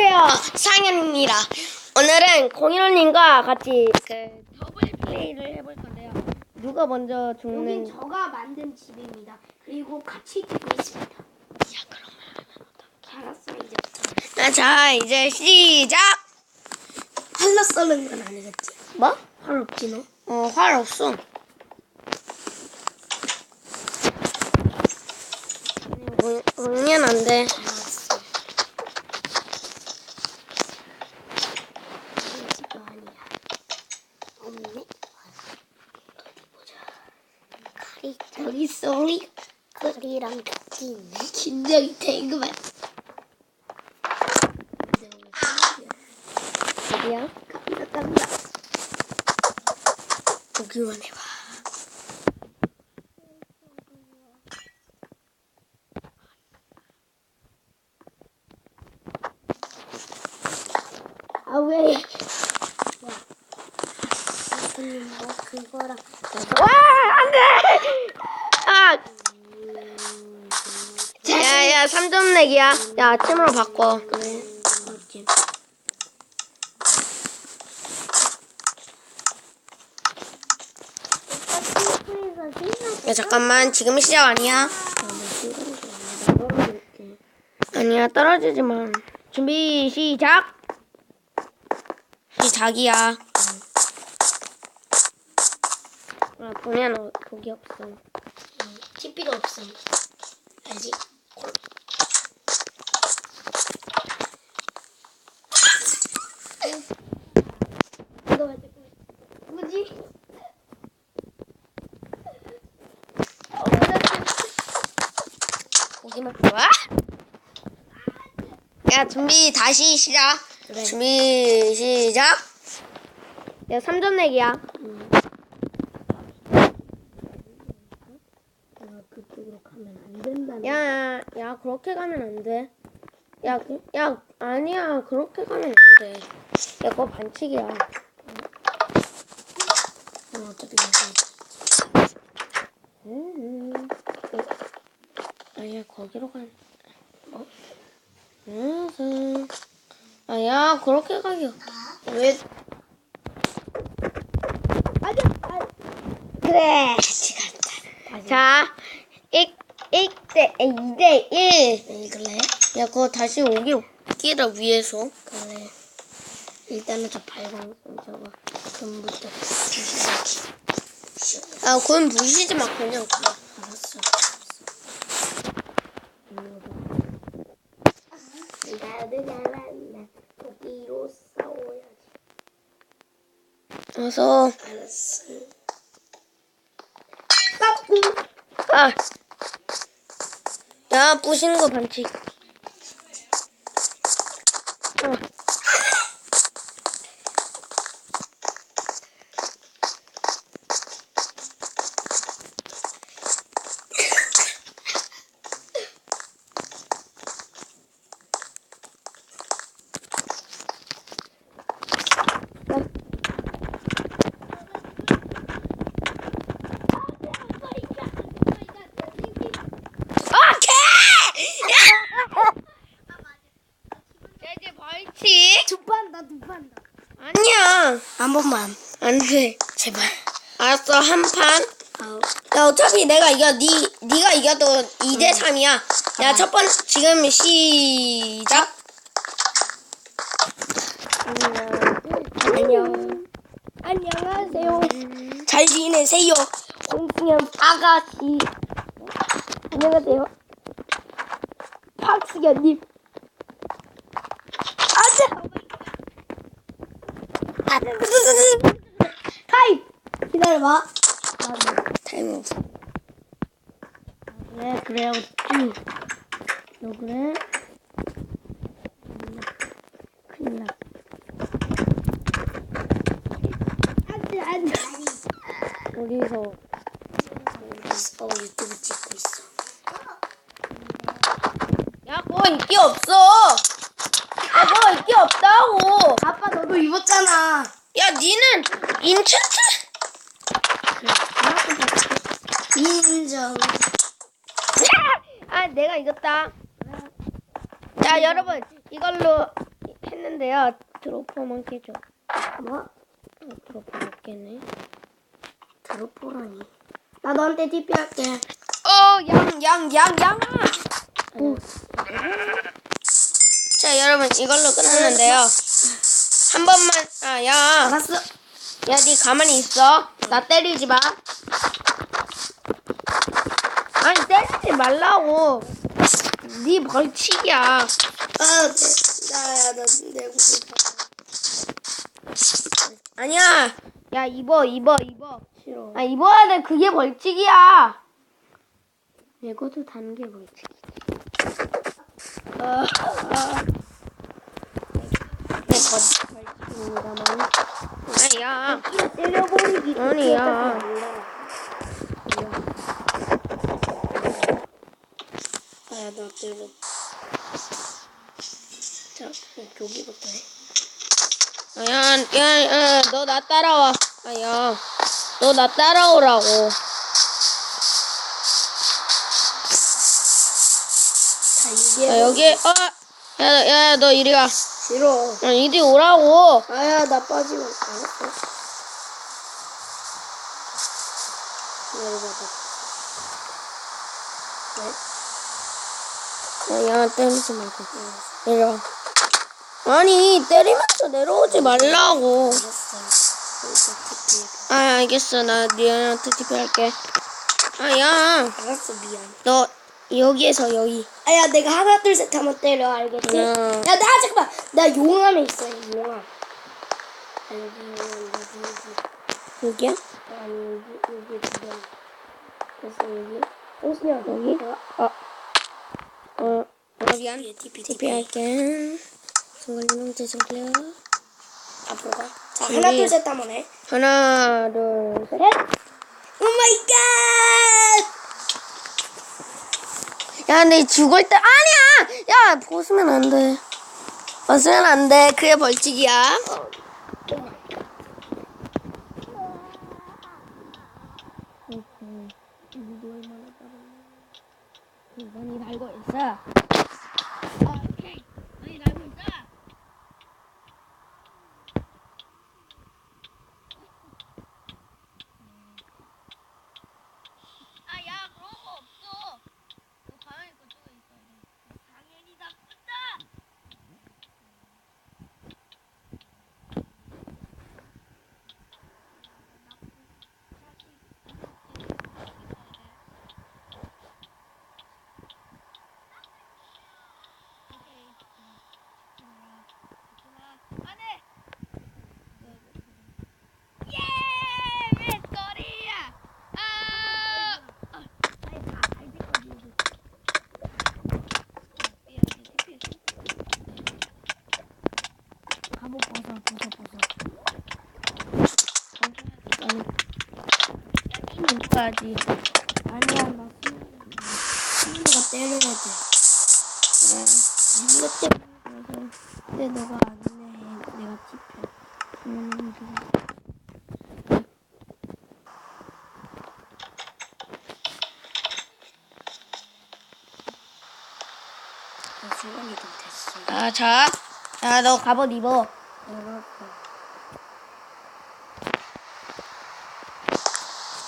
안녕하세요. 상현입니다. 오늘은 공일호님과 같이 그 더블 플레이를 해볼 건데요. 누가 먼저 여긴 죽는? 저가 만든 집입니다. 그리고 같이 뛰고 있습니다. 야 그러면 알았어 이제부터. 아, 자 이제 시작. 활로 쏘는 건 아니겠지? 뭐? 활 없지 너? 어 활 없어. 공- 공연 안 돼. 알았어. 이거 아니야. 없네. 어디 보자. 칼이 저기 우리 칼이랑 도끼 있네. 긴장이 되구만. 어디야? 갑니다 갑니다. 보기만 해봐. 아 왜? 야, 선생님 뭐 그거랑 와 안돼. 아. 야야 3점 내기야. 야 아침으로 바꿔. 그래. 어째? 야 잠깐만 지금 시작 아니야? 아니야 떨어지지 마. 준비 시작. 시작이야. 아 보면 어, 독이 없어. TP도 없어. 알지? 이거 왜 자꾸 뭐지? 고기만 좋아? 야 준비 다시 시작. 그래. 준비 시작. 야 3점 내기야. 내가 그쪽으로 가면 안 된다는. 야, 야, 그렇게 가면 안 돼. 야, 그- 야, 아니야, 그렇게 가면 안 돼. 야, 그거 반칙이야. 난 어차피 이거 음, 아야, 거기로 가. 어? 음, 아야, 그렇게 가기. 왜? 맞아. 아, 그래. 같이 가자. 자, 1, 1대, 2대 1. 왜 그래? 야, 그거 다시 오기, 오기라 위에서. 그래. 일단은 저 발광 저거 금부터 부시작해. 아, 그건 부시지 마, 그냥. 가. 알았어. 나도 잘한다. 도끼로 싸워야지. 어서. 알았어. 아. 야, 부시는 거 반칙. 어. 오케이! 이제 벌칙? 두판 다, 두판 다. 아니야. 한 번만. 안 돼. 제발. 알았어, 한 판. 아우. 야, 어차피 내가 이겨, 니, 니가 이겨도 2대 3이야. 야, 첫 번, 지금 시작. 안녕. 안녕하세요. 잘 지내세요. 홍승현 아가씨. 안녕하세요. 박수현님. 안돼. 타임. 기다려봐. 타임 없어. 그래 그래요 쭉. 너 그래? 큰일 나. 안돼 안돼. 어디서. 어 유튜브 찍고 있어. 야, 그거 인기 없어. 없다고. 아빠 너도 입었잖아. 야, 니는 인챈트. 인정. 아, 내가 이겼다. 자, 여러분, 이걸로 깼는데요. 드로퍼만 깨줘. 뭐? 어, 드로퍼 못 깨네. 드로포라니. 나 너한테 TP 할게. 어, 양, 양, 양, 양. 오. 자, 여러분 이걸로 끝났는데요. 한 번만, 아, 야, 알았어. 야, 니 가만히 있어. 나 때리지 마. 아니 때리지 말라고. 네 벌칙이야. 아, 네. 나야, 나내 구슬 아니야. 야 입어, 입어, 입어. 싫어. 아 입어야 돼. 그게 벌칙이야. 레고도 다는 게 벌칙이지. 아, 아. 네, 벌, 벌칙입니다만. 아니야. 때려버리기. 아니야. 아야, 나 때려. 자, 여기부터 해. 야, 야, 야, 너 나 따라와. 아, 야, 너 나 따라오라고. 야, 여기, 어, 야, 야, 너 이리 가. 싫어. 야, 이리 오라고. 아야, 나 빠지고. 알았어. 내려가자. 네? 야, 야, 때리지 말고. 내려와. 아니, 때리면서 내려오지 말라고. 아, 알겠어. 나 니한테 TP 할게. 아, 야, 알았어, 미안. 너 여기에서 여기. 아야, 내가 하나, 둘, 셋 하면 때려, 알겠지? 응. 야, 나 잠깐만. 나 용암에 있어, 용암. 아, 여기, 여기, 여기, 여기. 여기야? 아니, 여기, 여기, 두 번. 그래서 여기. 홍순이야, 여기? 어, 어, 미안. TP, TP, 할게. 정말로 죄송해요. 앞으로 가. 자, 여기. 하나, 둘, 셋 하면 해. 하나, 둘, 셋. 오 마이 갓! 야, 내 죽을 때 아니야. 야, 벗으면 안 돼. 벗으면 안 돼. 그게 벌칙이야. 너니 달고 있어. 오케이. 너니 달고 있어. 아, 야, 그런 거 없어. 너 가만히 그쪽에 있어야 돼. 당연히 나쁘다. 예! 맷거리야! 아! 갑옷 벗어, 벗어, 벗어. 까지 아니야, 나 승리가 때려야 돼. 이거 때문에. 근데 너가 안 내. 내가 찝혀. 음, 나 시간이 좀 됐어. 아, 자. 야, 너 갑옷 입어. 알았어.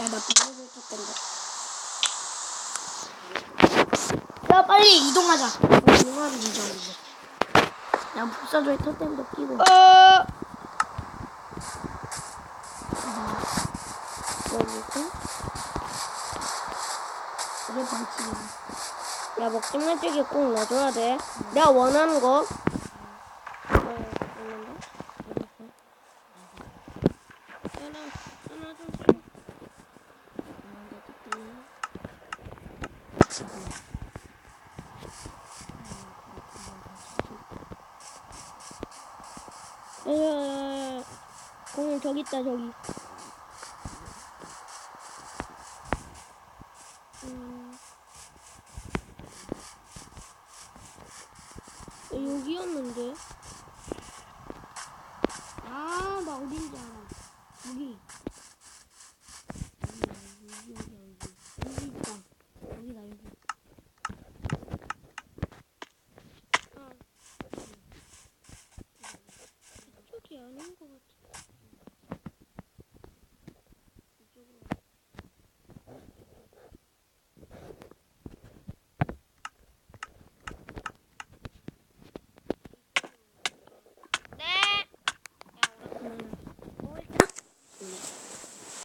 야, 나 비밀을 쳤던데. 야, 빨리 이동하자. 어, 용암 이동 이제. 야, 불사조에 토템도 끼고. 어. 이게 방침이야. 야, 먹지 말 쪽에 꼭 넣어줘야 돼. 내가 원하는 거. 있습니다. 어, 공 저기 있다 저기. 음. 어, 여기였는데. 아, 나 어딘지 알아.